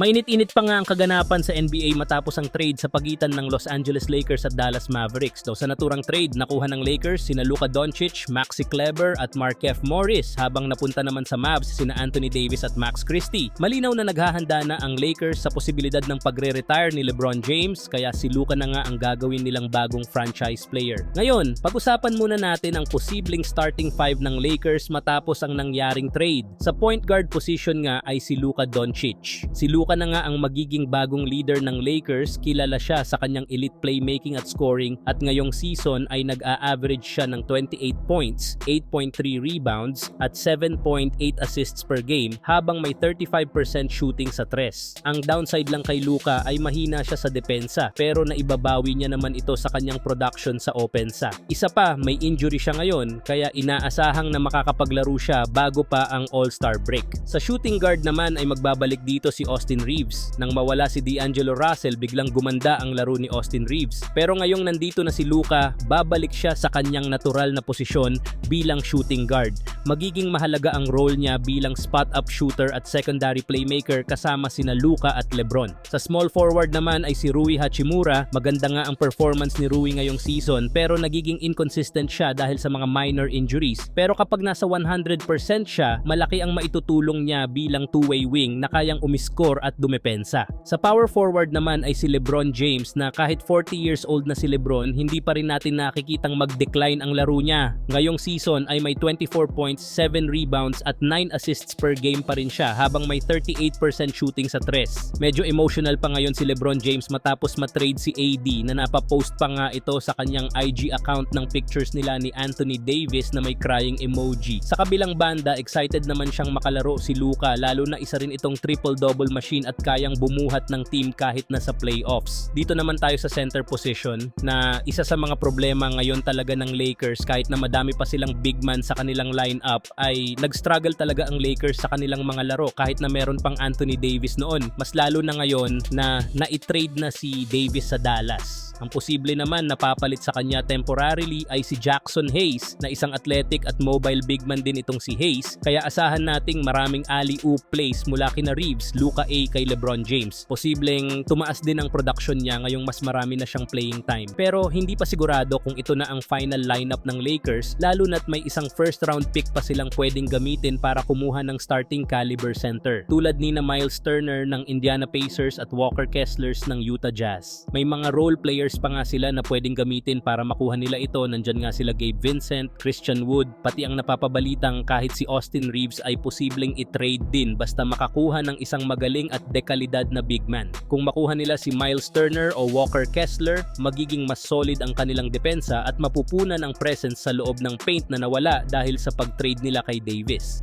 Mainit-init pa nga ang kaganapan sa NBA matapos ang trade sa pagitan ng Los Angeles Lakers at Dallas Mavericks. Daw sa naturang trade, nakuha ng Lakers sina Luka Doncic, Maxi Kleber at Markef Morris habang napunta naman sa Mavs sina Anthony Davis at Max Christie. Malinaw na naghahanda na ang Lakers sa posibilidad ng pagre-retire ni LeBron James kaya si Luka na nga ang gagawin nilang bagong franchise player. Ngayon, pag-usapan muna natin ang posibleng starting five ng Lakers matapos ang nangyaring trade. Sa point guard position nga ay si Luka Doncic. Si Luka na nga ang magiging bagong leader ng Lakers, kilala siya sa kanyang elite playmaking at scoring at ngayong season ay nag-a-average siya ng 28 points, 8.3 rebounds at 7.8 assists per game habang may 35% shooting sa tres. Ang downside lang kay Luka ay mahina siya sa depensa pero naibabawi niya naman ito sa kanyang production sa opensa. Isa pa, may injury siya ngayon kaya inaasahang na makakapaglaro siya bago pa ang All-Star break. Sa shooting guard naman ay magbabalik dito si Austin Reeves. Nang mawala si D'Angelo Russell, biglang gumanda ang laro ni Austin Reeves. Pero ngayong nandito na si Luka, babalik siya sa kanyang natural na posisyon bilang shooting guard. Magiging mahalaga ang role niya bilang spot-up shooter at secondary playmaker kasama sina Luka at Lebron. Sa small forward naman ay si Rui Hachimura. Maganda nga ang performance ni Rui ngayong season pero nagiging inconsistent siya dahil sa mga minor injuries. Pero kapag nasa 100% siya, malaki ang maitutulong niya bilang two-way wing na kayang umiscore at dumepensa. Sa power forward naman ay si LeBron James na kahit 40 years old na si LeBron, hindi pa rin natin nakikitang mag-decline ang laro niya. Ngayong season ay may 24 points, 7 rebounds at 9 assists per game pa rin siya habang may 38% shooting sa tres. Medyo emotional pa ngayon si LeBron James matapos matrade si AD na napapost pa nga ito sa kanyang IG account ng pictures nila ni Anthony Davis na may crying emoji. Sa kabilang banda, excited naman siyang makalaro si Luka lalo na isa rin itong triple-double machine at kayang bumuhat ng team kahit na sa playoffs. Dito naman tayo sa center position na isa sa mga problema ngayon talaga ng Lakers kahit na madami pa silang big man sa kanilang lineup ay nag-struggle talaga ang Lakers sa kanilang mga laro kahit na meron pang Anthony Davis noon. Mas lalo na ngayon na na-trade na si Davis sa Dallas. Ang posible naman na papalit sa kanya temporarily ay si Jackson Hayes na isang athletic at mobile big man din itong si Hayes kaya asahan nating maraming alley-oop plays mula kina Reeves, Luka A kay LeBron James. Posibleng tumaas din ang production niya ngayong mas marami na siyang playing time. Pero hindi pa sigurado kung ito na ang final lineup ng Lakers lalo na't may isang first round pick pa silang pwedeng gamitin para kumuha ng starting caliber center. Tulad ni na Miles Turner ng Indiana Pacers at Walker Kesslers ng Utah Jazz. May mga role players pa nga sila na pwedeng gamitin para makuha nila ito. Nandyan nga sila Gabe Vincent, Christian Wood, pati ang napapabalitang kahit si Austin Reeves ay posibleng i-trade din basta makakuha ng isang magaling at dekalidad na big man. Kung makuha nila si Miles Turner o Walker Kessler, magiging mas solid ang kanilang depensa at mapupunan ang presence sa loob ng paint na nawala dahil sa pag-trade nila kay Davis.